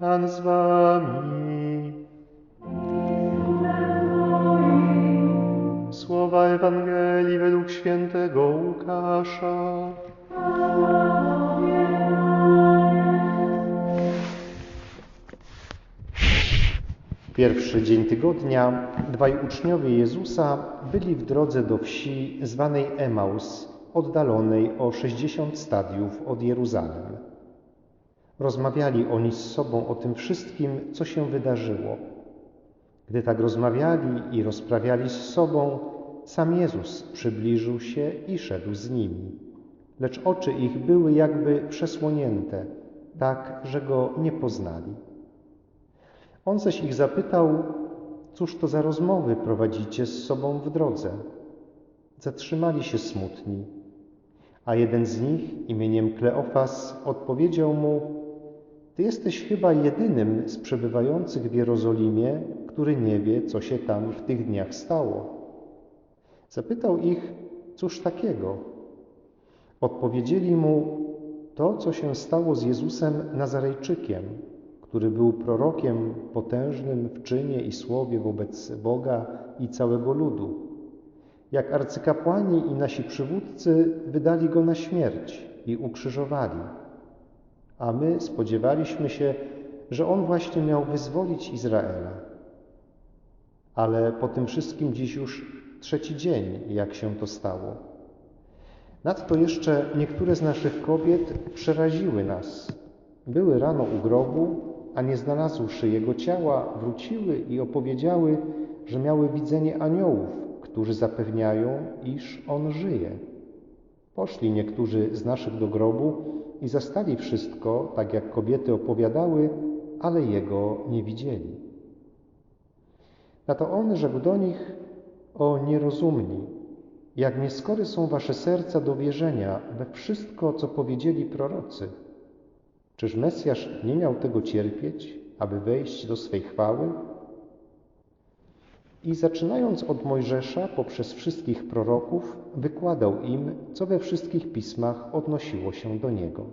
Pan z wami. Słowa Ewangelii według świętego Łukasza. Pierwszy dzień tygodnia dwaj uczniowie Jezusa byli w drodze do wsi zwanej Emaus, oddalonej o 60 stadiów od Jeruzalem. Rozmawiali oni z sobą o tym wszystkim, co się wydarzyło. Gdy tak rozmawiali i rozprawiali z sobą, sam Jezus przybliżył się i szedł z nimi. Lecz oczy ich były jakby przesłonięte, tak, że go nie poznali. On zaś ich zapytał, cóż to za rozmowy prowadzicie z sobą w drodze? Zatrzymali się smutni, a jeden z nich, imieniem Kleofas, odpowiedział mu, Ty jesteś chyba jedynym z przebywających w Jerozolimie, który nie wie, co się tam w tych dniach stało. Zapytał ich, cóż takiego? Odpowiedzieli mu, to, co się stało z Jezusem Nazarejczykiem, który był prorokiem potężnym w czynie i słowie wobec Boga i całego ludu. Jak arcykapłani i nasi przywódcy wydali go na śmierć i ukrzyżowali. A my spodziewaliśmy się, że on właśnie miał wyzwolić Izraela. Ale po tym wszystkim dziś już trzeci dzień, jak się to stało. Nadto jeszcze niektóre z naszych kobiet przeraziły nas. Były rano u grobu, a nie znalazłszy jego ciała, wróciły i opowiedziały, że miały widzenie aniołów, którzy zapewniają, iż on żyje. Poszli niektórzy z naszych do grobu i zastali wszystko, tak jak kobiety opowiadały, ale jego nie widzieli. Na to on rzekł do nich: O nierozumni, jak nieskory są wasze serca do wierzenia we wszystko, co powiedzieli prorocy. Czyż Mesjasz nie miał tego cierpieć, aby wejść do swej chwały? I zaczynając od Mojżesza poprzez wszystkich proroków, wykładał im, co we wszystkich pismach odnosiło się do niego.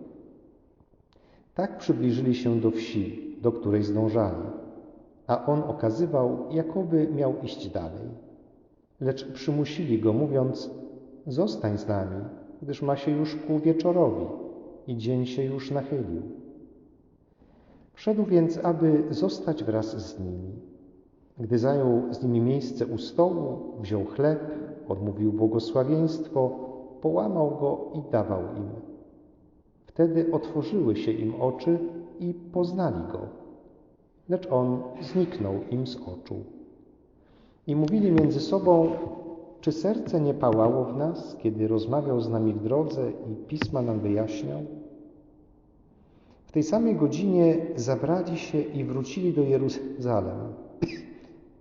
Tak przybliżyli się do wsi, do której zdążali, a on okazywał, jakoby miał iść dalej. Lecz przymusili go, mówiąc: Zostań z nami, gdyż ma się już ku wieczorowi i dzień się już nachylił. Wszedł więc, aby zostać wraz z nimi. Gdy zajął z nimi miejsce u stołu, wziął chleb, odmówił błogosławieństwo, połamał go i dawał im. Wtedy otworzyły się im oczy i poznali go, lecz on zniknął im z oczu. I mówili między sobą, czy serce nie pałało w nas, kiedy rozmawiał z nami w drodze i pisma nam wyjaśniał? W tej samej godzinie zabrali się i wrócili do Jeruzalem.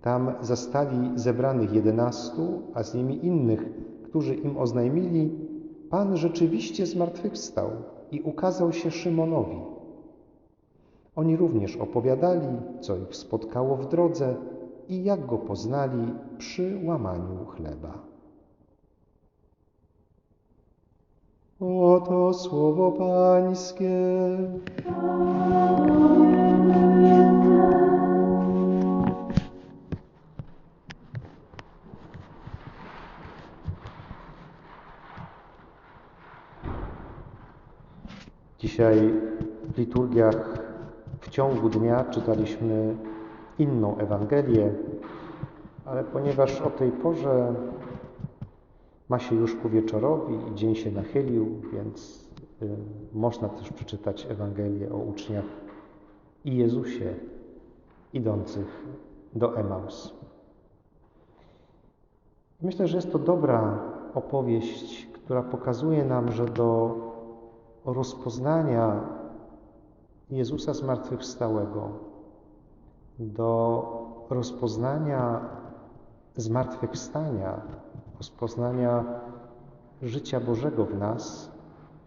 Tam zastali zebranych jedenastu, a z nimi innych, którzy im oznajmili, Pan rzeczywiście zmartwychwstał i ukazał się Szymonowi. Oni również opowiadali, co ich spotkało w drodze i jak go poznali przy łamaniu chleba. Oto słowo Pańskie. Dzisiaj w liturgiach w ciągu dnia czytaliśmy inną Ewangelię, ale ponieważ o tej porze ma się już ku wieczorowi i dzień się nachylił, więc y, można też przeczytać Ewangelię o uczniach i Jezusie idących do Emaus. Myślę, że jest to dobra opowieść, która pokazuje nam, że do rozpoznania Jezusa zmartwychwstałego, do rozpoznania zmartwychwstania, rozpoznania życia Bożego w nas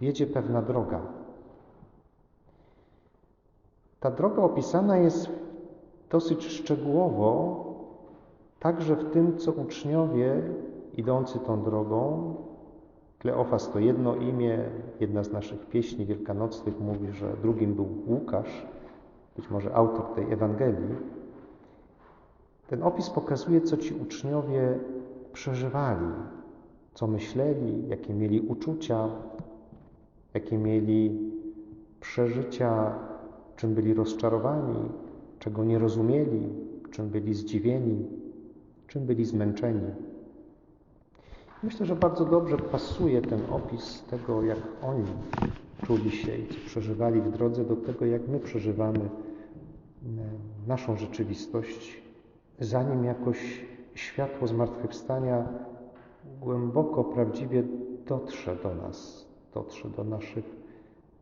wiedzie pewna droga. Ta droga opisana jest dosyć szczegółowo, także w tym, co uczniowie idący tą drogą, Kleofas to jedno imię, jedna z naszych pieśni wielkanocnych mówi, że drugim był Łukasz, być może autor tej Ewangelii, ten opis pokazuje, co ci uczniowie przeżywali, co myśleli, jakie mieli uczucia, jakie mieli przeżycia, czym byli rozczarowani, czego nie rozumieli, czym byli zdziwieni, czym byli zmęczeni. Myślę, że bardzo dobrze pasuje ten opis tego, jak oni czuli się i co przeżywali w drodze, do tego, jak my przeżywamy e, naszą rzeczywistość, zanim jakoś światło zmartwychwstania głęboko, prawdziwie dotrze do nas, dotrze do naszych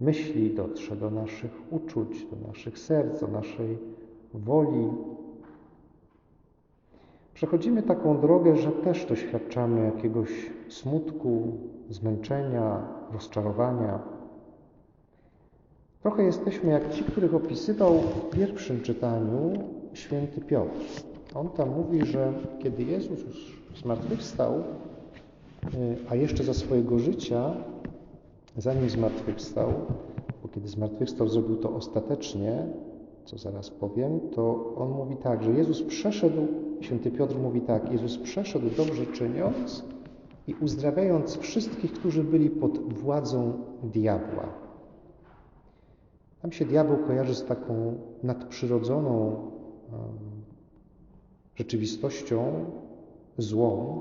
myśli, dotrze do naszych uczuć, do naszych serc, do naszej woli. Przechodzimy taką drogę, że też doświadczamy jakiegoś smutku, zmęczenia, rozczarowania. Trochę jesteśmy jak ci, których opisywał w pierwszym czytaniu święty Piotr. On tam mówi, że kiedy Jezus już zmartwychwstał, y, a jeszcze za swojego życia, zanim zmartwychwstał, bo kiedy zmartwychwstał, zrobił to ostatecznie, co zaraz powiem, to on mówi tak, że Jezus przeszedł, święty Piotr mówi tak, Jezus przeszedł dobrze czyniąc i uzdrawiając wszystkich, którzy byli pod władzą diabła. Tam się diabeł kojarzy z taką nadprzyrodzoną rzeczywistością złą,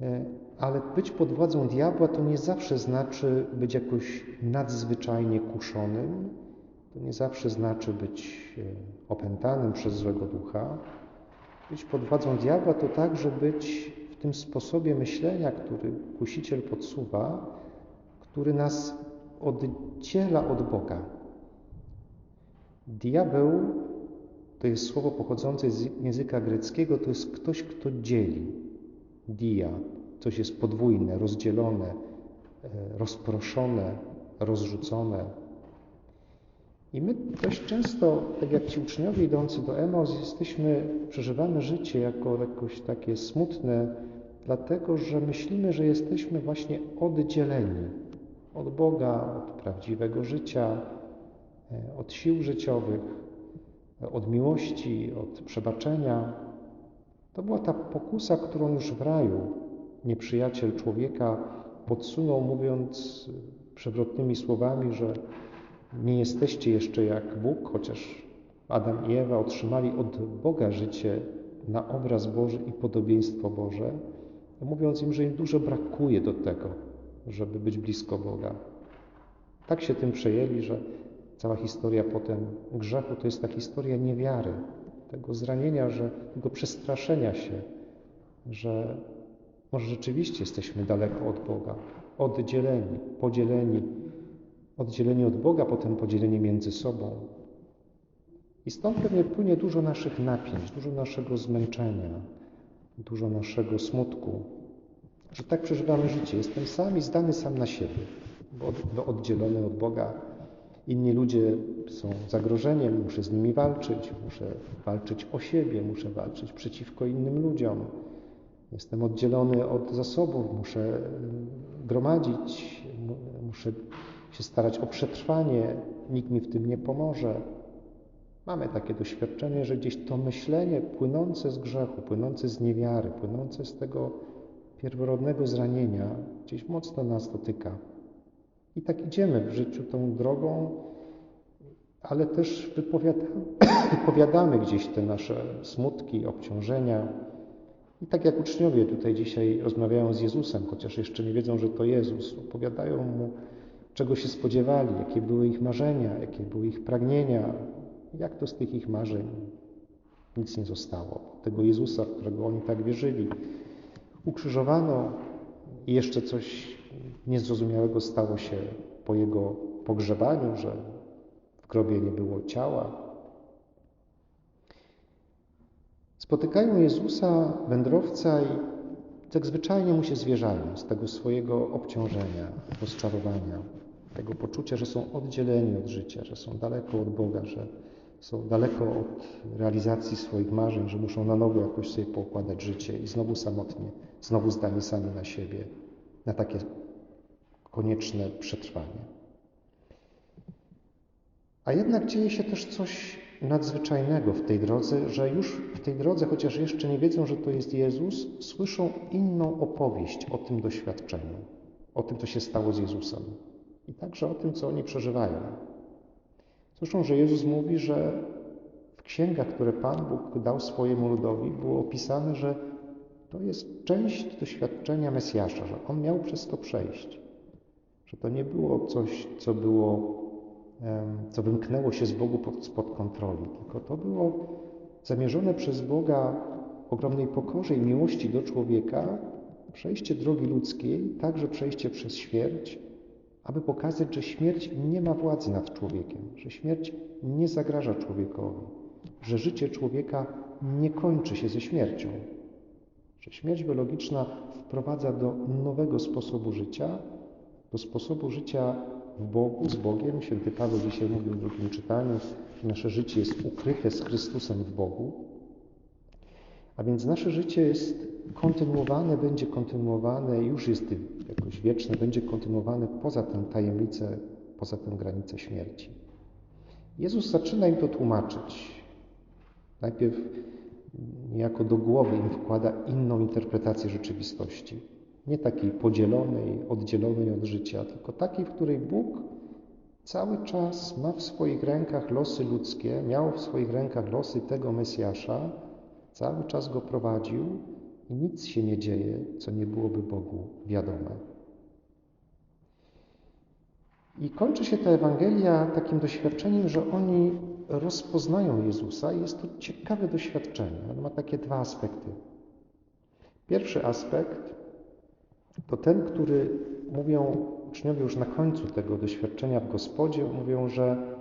e, ale być pod władzą diabła to nie zawsze znaczy być jakoś nadzwyczajnie kuszonym, to nie zawsze znaczy być e, opętanym przez złego ducha. Być pod władzą diabła to także być w tym sposobie myślenia, który kusiciel podsuwa, który nas oddziela od Boga. Diabeł to jest słowo pochodzące z języka greckiego, to jest ktoś, kto dzieli. Dia, coś jest podwójne, rozdzielone, e, rozproszone, rozrzucone. I my dość często, tak jak ci uczniowie idący do Emaus, jesteśmy, przeżywamy życie jako jakoś takie smutne, dlatego że myślimy, że jesteśmy właśnie oddzieleni od Boga, od prawdziwego życia, e, od sił życiowych, od miłości, od przebaczenia. To była ta pokusa, którą już w raju nieprzyjaciel człowieka podsunął, mówiąc przewrotnymi słowami, że nie jesteście jeszcze jak Bóg, chociaż Adam i Ewa otrzymali od Boga życie na obraz Boży i podobieństwo Boże, mówiąc im, że im dużo brakuje do tego, żeby być blisko Boga. Tak się tym przejęli, że cała historia potem grzechu to jest ta historia niewiary, tego zranienia, że, tego przestraszenia się, że może rzeczywiście jesteśmy daleko od Boga, oddzieleni, podzieleni, oddzieleni od Boga, potem podzieleni między sobą. I stąd pewnie płynie dużo naszych napięć, dużo naszego zmęczenia, dużo naszego smutku, że tak przeżywamy życie. Jestem sam i zdany sam na siebie, bo oddzielony od Boga. Inni ludzie są zagrożeniem, muszę z nimi walczyć, muszę walczyć o siebie, muszę walczyć przeciwko innym ludziom. Jestem oddzielony od zasobów, muszę gromadzić, muszę się starać o przetrwanie, nikt mi w tym nie pomoże. Mamy takie doświadczenie, że gdzieś to myślenie płynące z grzechu, płynące z niewiary, płynące z tego pierworodnego zranienia, gdzieś mocno nas dotyka. I tak idziemy w życiu tą drogą, ale też wypowiadamy, wypowiadamy gdzieś te nasze smutki, obciążenia. I tak jak uczniowie tutaj dzisiaj rozmawiają z Jezusem, chociaż jeszcze nie wiedzą, że to Jezus, opowiadają Mu, czego się spodziewali, jakie były ich marzenia, jakie były ich pragnienia, jak to z tych ich marzeń nic nie zostało. Tego Jezusa, w którego oni tak wierzyli, ukrzyżowano i jeszcze coś niezrozumiałego stało się po jego pogrzebaniu, że w grobie nie było ciała. Spotykają Jezusa, wędrowca i tak zwyczajnie mu się zwierzają z tego swojego obciążenia, rozczarowania, tego poczucia, że są oddzieleni od życia, że są daleko od Boga, że są daleko od realizacji swoich marzeń, że muszą na nowo jakoś sobie poukładać życie i znowu samotnie, znowu zdani sami na siebie, na takie konieczne przetrwanie. A jednak dzieje się też coś nadzwyczajnego w tej drodze, że już w tej drodze, chociaż jeszcze nie wiedzą, że to jest Jezus, słyszą inną opowieść o tym doświadczeniu, o tym, co się stało z Jezusem i także o tym, co oni przeżywają. Słyszą, że Jezus mówi, że w księgach, które Pan Bóg dał swojemu ludowi, było opisane, że to jest część doświadczenia Mesjasza, że On miał przez to przejść. Że to nie było coś, co było, co wymknęło się z Bogu pod, spod kontroli, tylko to było zamierzone przez Boga ogromnej pokorze i miłości do człowieka, przejście drogi ludzkiej, także przejście przez śmierć, aby pokazać, że śmierć nie ma władzy nad człowiekiem, że śmierć nie zagraża człowiekowi, że życie człowieka nie kończy się ze śmiercią, że śmierć biologiczna wprowadza do nowego sposobu życia, do sposobu życia w Bogu, z Bogiem. Święty Paweł dzisiaj mówił w drugim czytaniu, że nasze życie jest ukryte z Chrystusem w Bogu. A więc nasze życie jest kontynuowane, będzie kontynuowane, już jest jakoś wieczne, będzie kontynuowane poza tę tajemnicę, poza tę granicę śmierci. Jezus zaczyna im to tłumaczyć. Najpierw niejako do głowy im wkłada inną interpretację rzeczywistości. Nie takiej podzielonej, oddzielonej od życia, tylko takiej, w której Bóg cały czas ma w swoich rękach losy ludzkie, miał w swoich rękach losy tego Mesjasza, cały czas go prowadził i nic się nie dzieje, co nie byłoby Bogu wiadome. I kończy się ta Ewangelia takim doświadczeniem, że oni rozpoznają Jezusa i jest to ciekawe doświadczenie. On ma takie dwa aspekty. Pierwszy aspekt to ten, który mówią uczniowie już na końcu tego doświadczenia w Gospodzie, mówią, że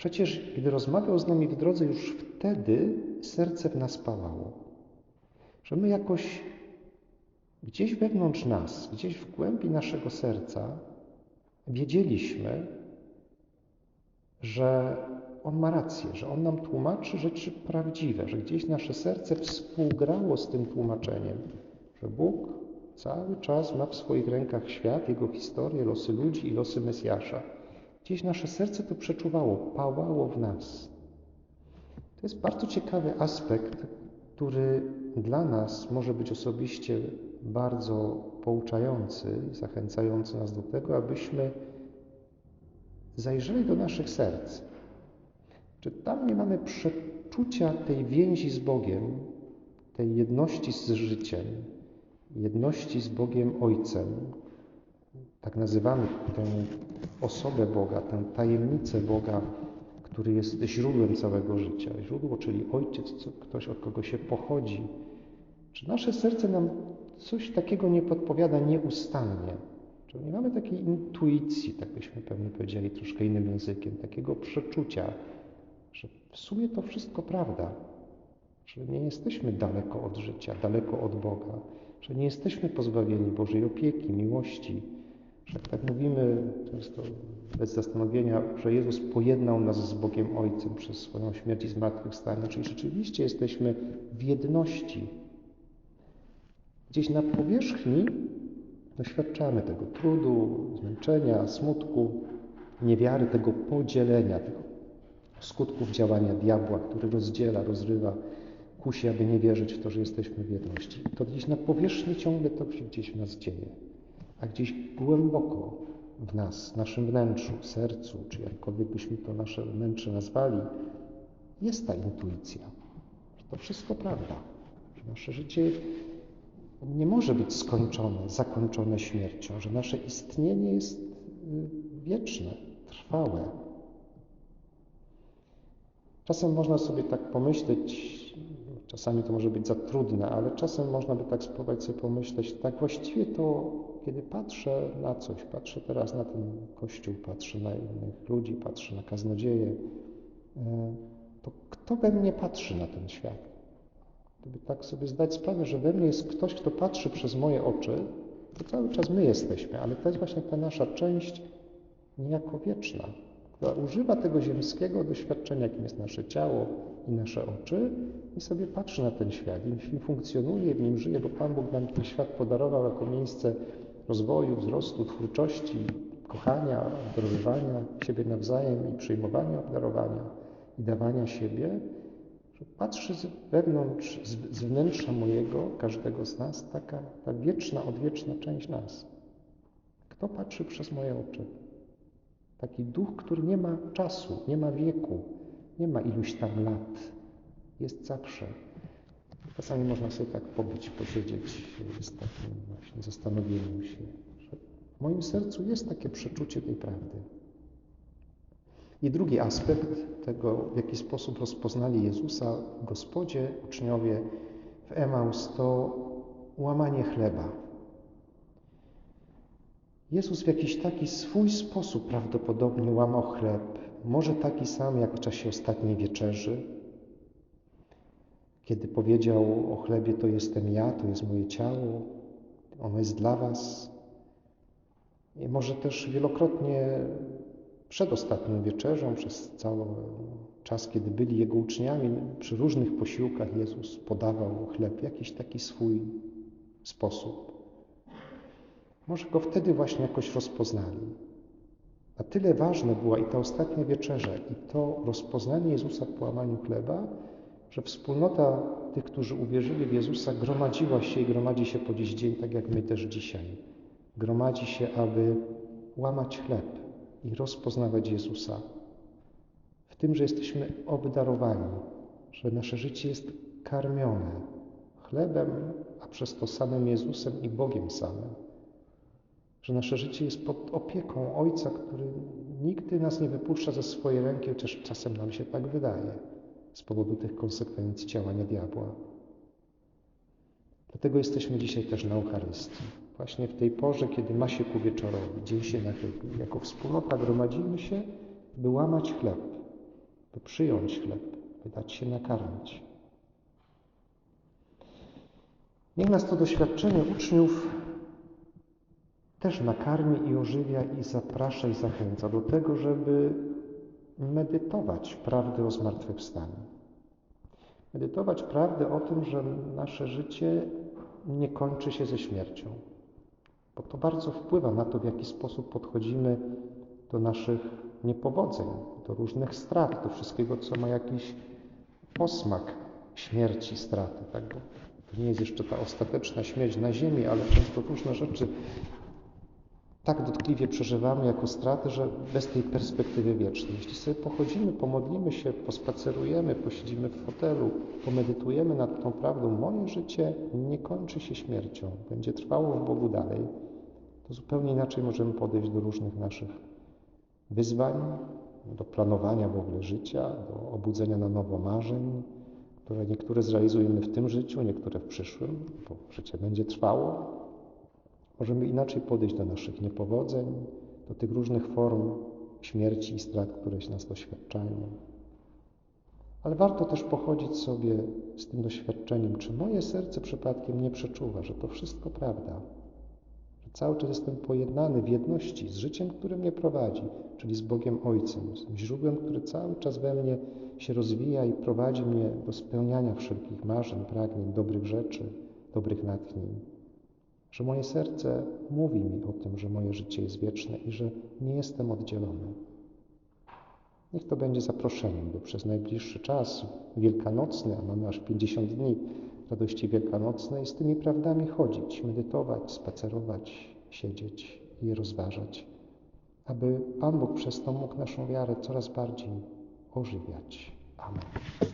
przecież gdy rozmawiał z nami w drodze, już wtedy serce w nas palało. Że my jakoś gdzieś wewnątrz nas, gdzieś w głębi naszego serca wiedzieliśmy, że On ma rację, że On nam tłumaczy rzeczy prawdziwe, że gdzieś nasze serce współgrało z tym tłumaczeniem, że Bóg cały czas ma w swoich rękach świat, Jego historię, losy ludzi i losy Mesjasza. Gdzieś nasze serce to przeczuwało, pałało w nas. To jest bardzo ciekawy aspekt, który dla nas może być osobiście bardzo pouczający zachęcający nas do tego, abyśmy zajrzeli do naszych serc. Czy tam nie mamy przeczucia tej więzi z Bogiem, tej jedności z życiem, jedności z Bogiem Ojcem? Tak nazywamy tę osobę Boga, tę tajemnicę Boga, który jest źródłem całego życia. Źródło, czyli Ojciec, ktoś, od kogo się pochodzi. Czy nasze serce nam coś takiego nie podpowiada nieustannie? Czy nie mamy takiej intuicji, tak byśmy pewnie powiedzieli troszkę innym językiem, takiego przeczucia, że w sumie to wszystko prawda, że nie jesteśmy daleko od życia, daleko od Boga, że nie jesteśmy pozbawieni Bożej opieki, miłości, tak mówimy często bez zastanowienia, że Jezus pojednał nas z Bogiem Ojcem przez swoją śmierć i zmartwychwstanie, czyli rzeczywiście jesteśmy w jedności. Gdzieś na powierzchni doświadczamy tego trudu, zmęczenia, smutku, niewiary, tego podzielenia, tego skutków działania diabła, który rozdziela, rozrywa, kusi, aby nie wierzyć w to, że jesteśmy w jedności. To gdzieś na powierzchni ciągle to się gdzieś w nas dzieje, a gdzieś głęboko w nas, w naszym wnętrzu, sercu, czy jakkolwiek byśmy to nasze wnętrze nazwali, jest ta intuicja, że to wszystko prawda, że nasze życie nie może być skończone, zakończone śmiercią, że nasze istnienie jest y, wieczne, trwałe. Czasem można sobie tak pomyśleć, czasami to może być za trudne, ale czasem można by tak spróbować sobie pomyśleć, tak właściwie to, kiedy patrzę na coś, patrzę teraz na ten kościół, patrzę na innych ludzi, patrzę na kaznodzieję, y, to kto we mnie patrzy na ten świat? Gdyby tak sobie zdać sprawę, że we mnie jest ktoś, kto patrzy przez moje oczy, to cały czas my jesteśmy, ale to jest właśnie ta nasza część niejako wieczna, używa tego ziemskiego doświadczenia, jakim jest nasze ciało i nasze oczy i sobie patrzy na ten świat, nim funkcjonuje, w nim żyje, bo Pan Bóg nam ten świat podarował jako miejsce rozwoju, wzrostu, twórczości, kochania, obdarowywania siebie nawzajem i przyjmowania obdarowania i dawania siebie, że patrzy z wewnątrz, z, z wnętrza mojego, każdego z nas, taka ta wieczna, odwieczna część nas. Kto patrzy przez moje oczy? Taki duch, który nie ma czasu, nie ma wieku, nie ma iluś tam lat. Jest zawsze. Czasami można sobie tak pobyć, posiedzieć w takim właśnie zastanowieniu się, że w moim sercu jest takie przeczucie tej prawdy. I drugi aspekt tego, w jaki sposób rozpoznali Jezusa w Gospodzie, uczniowie w Emaus, to łamanie chleba. Jezus w jakiś taki swój sposób prawdopodobnie łamał chleb, może taki sam jak w czasie ostatniej wieczerzy, kiedy powiedział o chlebie: To jestem ja, to jest moje ciało, ono jest dla Was. I może też wielokrotnie przed ostatnią wieczerzą, przez cały czas, kiedy byli Jego uczniami, przy różnych posiłkach Jezus podawał chleb w jakiś taki swój sposób. Może go wtedy właśnie jakoś rozpoznali. A tyle ważna była i ta ostatnia wieczerza, i to rozpoznanie Jezusa w połamaniu chleba, że wspólnota tych, którzy uwierzyli w Jezusa, gromadziła się i gromadzi się po dziś dzień, tak jak my też dzisiaj. Gromadzi się, aby łamać chleb i rozpoznawać Jezusa. W tym, że jesteśmy obdarowani, że nasze życie jest karmione chlebem, a przez to samym Jezusem i Bogiem samym. Że nasze życie jest pod opieką Ojca, który nigdy nas nie wypuszcza ze swojej ręki, chociaż czasem nam się tak wydaje z powodu tych konsekwencji działania diabła. Dlatego jesteśmy dzisiaj też na Eucharystii. Właśnie w tej porze, kiedy ma się ku wieczorowi, dzień się nachylił, jako wspólnota gromadzimy się, by łamać chleb, by przyjąć chleb, by dać się nakarmić. Niech nas to doświadczenie uczniów też nakarmi i ożywia i zaprasza i zachęca do tego, żeby medytować prawdę o zmartwychwstaniu. Medytować prawdę o tym, że nasze życie nie kończy się ze śmiercią. Bo to bardzo wpływa na to, w jaki sposób podchodzimy do naszych niepowodzeń, do różnych strat, do wszystkiego, co ma jakiś posmak śmierci, straty. Tak? Bo to nie jest jeszcze ta ostateczna śmierć na ziemi, ale często różne rzeczy tak dotkliwie przeżywamy jako straty, że bez tej perspektywy wiecznej. Jeśli sobie pochodzimy, pomodlimy się, pospacerujemy, posiedzimy w fotelu, pomedytujemy nad tą prawdą, moje życie nie kończy się śmiercią, będzie trwało w Bogu dalej, to zupełnie inaczej możemy podejść do różnych naszych wyzwań, do planowania w ogóle życia, do obudzenia na nowo marzeń, które niektóre zrealizujemy w tym życiu, niektóre w przyszłym, bo życie będzie trwało, Możemy inaczej podejść do naszych niepowodzeń, do tych różnych form śmierci i strat, które się nas doświadczają. Ale warto też pochodzić sobie z tym doświadczeniem, czy moje serce przypadkiem nie przeczuwa, że to wszystko prawda, że cały czas jestem pojednany w jedności z życiem, które mnie prowadzi, czyli z Bogiem Ojcem, z źródłem, które cały czas we mnie się rozwija i prowadzi mnie do spełniania wszelkich marzeń, pragnień, dobrych rzeczy, dobrych natchnień że moje serce mówi mi o tym, że moje życie jest wieczne i że nie jestem oddzielony. Niech to będzie zaproszeniem, by przez najbliższy czas wielkanocny, a mamy aż 50 dni radości wielkanocnej, z tymi prawdami chodzić, medytować, spacerować, siedzieć i je rozważać, aby Pan Bóg przez to mógł naszą wiarę coraz bardziej ożywiać. Amen.